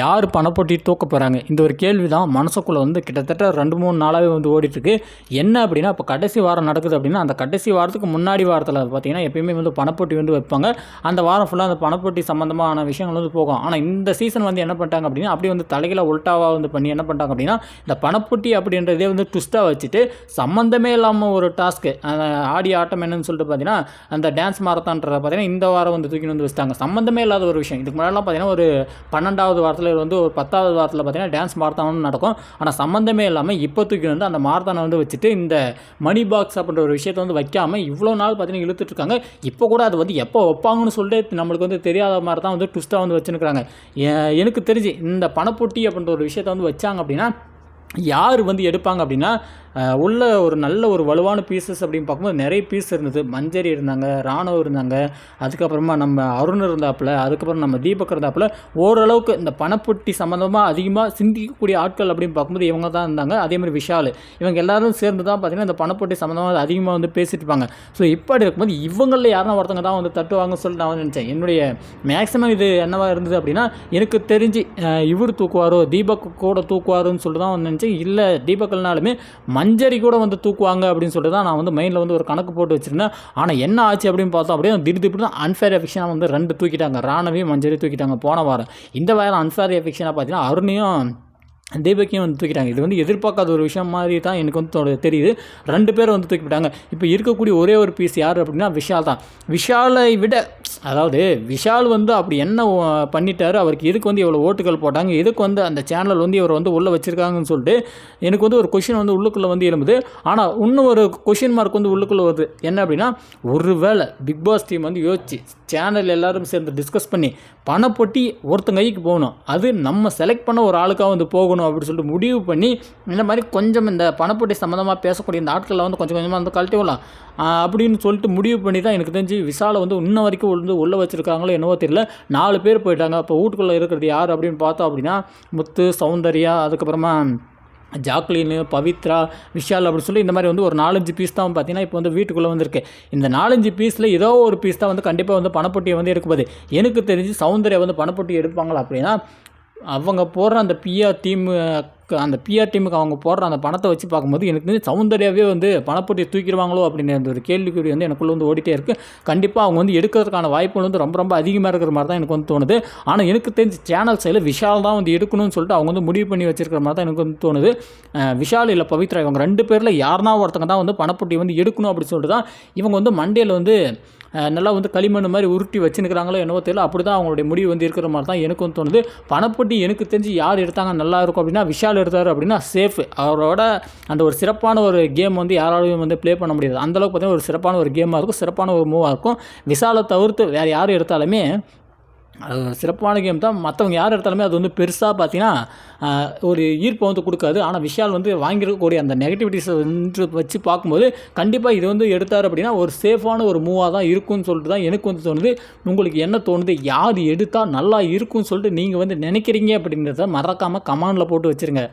யார் பணப்போட்டி தூக்க போகிறாங்க இந்த ஒரு கேள்வி தான் மனசுக்குள்ளே வந்து கிட்டத்தட்ட ரெண்டு மூணு நாளாகவே வந்து ஓடிட்டுருக்கு. என்ன அப்படின்னா இப்போ கடைசி வாரம் நடக்குது அப்படின்னா அந்த கடைசி வாரத்துக்கு முன்னாடி வாரத்தில் பார்த்தீங்கன்னா எப்பயுமே வந்து பணப்போட்டி வந்து வைப்பாங்க. அந்த வாரம் ஃபுல்லாக அந்த பணப்போட்டி சம்மந்தமான விஷயங்கள் வந்து போகும். ஆனால் இந்த சீசன் வந்து என்ன பண்ணிட்டாங்க அப்படின்னா அப்படியே வந்து தலைகளை உல்ட்டாவாக வந்து பண்ணி என்ன பண்ணிட்டாங்க அப்படின்னா இந்த பணப்போட்டி அப்படின்றதே வந்து ட்விஸ்ட்டாக வச்சுட்டு சம்மந்தமே இல்லாமல் ஒரு டாஸ்க்கு ஆடி ஆட்டம் என்னன்னு சொல்லிட்டு பார்த்தீங்கன்னா அந்த டான்ஸ் மாரத்தான்றத பார்த்தீங்கன்னா இந்த வாரம் வந்து தூக்கி வந்து வச்சுட்டாங்க. சம்மந்தமே இல்லாத ஒரு விஷயம். இதுக்கு முன்னாடிலாம் பார்த்தீங்கன்னா ஒரு பன்னெண்டாவது வாரத்தில் வந்து ஒரு பத்தாவது வாரத்தில் பார்த்தீங்கன்னா டான்ஸ் மார்த்தானும் நடக்கும். ஆனால் சம்மந்தமே இல்லாமல் இப்போ தூக்கி வந்து அந்த மார்த்தானை வந்து வச்சுட்டு இந்த மணி பாக்ஸ் அப்படின்ற ஒரு விஷயத்தை வந்து வைக்காமல் இவ்வளோ நாள் பார்த்தீங்கன்னா இழுத்துட்டு இருக்காங்க. இப்போ கூட அது வந்து எப்போ வைப்பாங்கன்னு சொல்லிட்டு நம்மளுக்கு வந்து தெரியாத மாதிரி தான் வந்து ட்விஸ்ட்டாக வந்து வச்சுருக்கிறாங்க. எனக்கு தெரிஞ்சு இந்த பணப்பொட்டி அப்படின்ற ஒரு விஷயத்தை வந்து வச்சாங்க அப்படின்னா யார் வந்து எடுப்பாங்க அப்படின்னா உள்ள ஒரு நல்ல ஒரு வலுவான பீசஸ் அப்படின்னு பார்க்கும்போது நிறைய பீஸ் இருந்தது. மஞ்சரி இருந்தாங்க ராணுவம் இருந்தாங்க அதுக்கப்புறமா நம்ம அருண் இருந்தாப்புல அதுக்கப்புறம் நம்ம தீபக் இருந்தாப்புல ஓரளவுக்கு இந்த பணப்பொட்டி சம்மந்தமாக அதிகமாக சிந்திக்கக்கூடிய ஆட்கள் அப்படின்னு பார்க்கும்போது இவங்க தான் இருந்தாங்க. அதே மாதிரி விஷால் இவங்க எல்லாரும் சேர்ந்து தான் பார்த்தீங்கன்னா இந்த பணப்பொட்டி சம்மந்தமாக அதிகமாக வந்து பேசிட்டு இருப்பாங்க. ஸோ இப்படி இருக்கும்போது இவங்களில் யாருன்னா ஒருத்தங்க தான் வந்து தட்டுவாங்கன்னு சொல்லிட்டு நான் வந்து நினச்சேன். என்னுடைய மேக்ஸிமம் இது என்னவாக இருந்தது அப்படின்னா எனக்கு தெரிஞ்சு இவர் தூக்குவாரோ தீபக் கூட தூக்குவாருன்னு சொல்லிட்டு தான் வந்து நினச்சேன் இல்லை தீபக்கல்னாலுமே மஞ்சரி கூட வந்து தூக்குவாங்க அப்படின்னு சொல்லிட்டு தான் நான் வந்து மைண்டில் வந்து ஒரு கணக்கு போட்டு வச்சுருந்தேன். ஆனால் என்ன ஆச்சு அப்படின்னு பார்த்தோம் அப்படியே திடீர் திடீர்னு அன்ஃபேர் எஃபிக்ஷனாக வந்து ரெண்டு தூக்கிட்டாங்க. ராணவியும் மஞ்சரி தூக்கிட்டாங்க போன வாரம். இந்த வாரம் அன்ஃபேர் எஃபிக்ஷனாக பார்த்தீங்கன்னா அருணையும் தீபக்கையும் வந்து தூக்கிட்டாங்க. இது வந்து எதிர்பார்க்காத ஒரு விஷயம் மாதிரி தான் எனக்கு வந்து தெரியுது. ரெண்டு பேரும் வந்து தூக்கிவிட்டாங்க. இப்போ இருக்கக்கூடிய ஒரே ஒரு பீஸ் யார் அப்படின்னா விஷால் தான். விஷாலை விட அதாவது விஷால் வந்து அப்படி என்ன பண்ணிட்டாரு? அவருக்கு எதுக்கு வந்து இவ்வளோ ஓட்டுகள் போட்டாங்க? எதுக்கு வந்து அந்த சேனல் வந்து இவர் வந்து உள்ளே வச்சுருக்காங்கன்னு சொல்லிட்டு எனக்கு வந்து ஒரு கொஷின் வந்து உள்ளுக்குள்ளே வந்து எழும்புது. ஆனால் இன்னும் ஒரு கொஷின் மார்க் வந்து உள்ளுக்குள்ளே வருது. என்ன அப்படின்னா ஒருவேளை பிக் பாஸ் டீம் வந்து யோசிச்சு சேனல் எல்லோரும் சேர்ந்து டிஸ்கஸ் பண்ணி பணப்பொட்டி ஒருத்தங்க கைக்கு போகணும். அது நம்ம செலக்ட் பண்ண ஒரு ஆளுக்காக வந்து போகணும். அப்படின்னு சொல்லிட்டு முடிவு பண்ணி இந்த மாதிரி கொஞ்சம் இந்த பணப்போட்டி சம்மந்தமாக பேசக்கூடிய இந்த ஆட்களை வந்து கொஞ்சம் கொஞ்சமாக வந்து கழட்டி விடலாம் அப்படின்னு சொல்லிட்டு முடிவு பண்ணி தான் எனக்கு தெரிஞ்சு விசாலை வந்து இன்ன வரைக்கும் வந்து உள்ளே வச்சுருக்காங்களோ என்னவோ தெரியல. நாலு பேர் போயிட்டாங்க. அப்போ வீட்டுக்குள்ளே இருக்கிறது யார் அப்படின்னு பார்த்தோம் அப்படின்னா முத்து சௌந்தர்யா அதுக்கப்புறமா ஜாக்லின் பவித்ரா விஷால் அப்படின்னு சொல்லி இந்த மாதிரி வந்து ஒரு நாலஞ்சு பீஸ் தான் பார்த்தீங்கன்னா இப்போ வந்து வீட்டுக்குள்ளே வந்திருக்கு. இந்த நாலஞ்சு பீஸில் ஏதோ ஒரு பீஸ் தான் வந்து கண்டிப்பாக வந்து பணப்பொட்டியை வந்து எடுக்கும்போது எனக்கு தெரிஞ்சு சௌந்தர்யா வந்து பணப்பொட்டி எடுப்பாங்களா அப்படின்னா அவங்க போடுற அந்த பிஆர் டீமு அந்த பிஆர் டீமுக்கு அவங்க போடுற அந்த பணத்தை வச்சு பார்க்கும்போது எனக்கு தெரிஞ்சு சௌந்தர்யாவே வந்து பணப்பொட்டியை தூக்கிடுவாங்களோ அப்படின்னு அந்த ஒரு கேள்விக்குறி வந்து எனக்குள்ளே வந்து ஓடிட்டே இருக்குது கண்டிப்பாக அவங்க வந்து எடுக்கிறதுக்கான வாய்ப்புகள் வந்து ரொம்ப ரொம்ப அதிகமாக இருக்கிற மாதிரி தான் எனக்கு வந்து தோணுது. ஆனால் எனக்கு தெரிஞ்ச சேனல் சைடில் விஷால் தான் வந்து எடுக்கணும்னு சொல்லிட்டு அவங்க வந்து முடிவு பண்ணி வச்சிருக்கிற மாதிரி தான் எனக்கு வந்து தோணுது. விஷால் இல்லை பவித்ரா இவங்க ரெண்டு பேரில் யாருனா ஒருத்தங்க தான் வந்து பணப்போட்டி வந்து எடுக்கணும் அப்படின்னு சொல்லிட்டு தான் இவங்க வந்து மண்டேல வந்து நல்லா வந்து களிமண் மாதிரி உருட்டி வச்சுருக்கிறாங்களோ என்னவோ தெரியல. அப்படி தான் அவங்களுடைய முடிவு வந்து இருக்கிற மாதிரி தான் எனக்கும் தோணுது. பணப்பட்டி எனக்கு தெரிஞ்சு யார் எடுத்தாங்க நல்லா இருக்கும் அப்படின்னா விஷால் எடுத்தார் அப்படின்னா சேஃப். அவரோட அந்த ஒரு சிறப்பான ஒரு கேம் வந்து யாராலையும் வந்து ப்ளே பண்ண முடியாது. அந்தளவுக்கு பார்த்தீங்கன்னா ஒரு சிறப்பான ஒரு கேமாக இருக்கும் சிறப்பான ஒரு மூவாக இருக்கும். விஷாலை தவிர்த்து வேறு யார் எடுத்தாலுமே சிறப்பான கேம் தான். மற்றவங்க யார் எடுத்தாலுமே அது வந்து பெருசாக பார்த்தீங்கன்னா ஒரு ஈர்ப்பை வந்து கொடுக்காது. ஆனால் விஷால் வந்து வாங்கியிருக்கக்கூடிய அந்த நெகட்டிவிட்டிஸை வந்து வச்சு பார்க்கும்போது கண்டிப்பாக இது வந்து எடுத்தார் அப்படின்னா ஒரு சேஃபான ஒரு மூவாக தான் இருக்கும்னு சொல்லிட்டு தான் எனக்கு வந்து தோணுது. உங்களுக்கு என்ன தோணுது? யார் எடுத்தால் நல்லா இருக்கும்னு சொல்லிட்டு நீங்கள் வந்து நினைக்கிறீங்க அப்படிங்கிறத மறக்காமல் கமாண்டில் போட்டு வச்சுருங்க.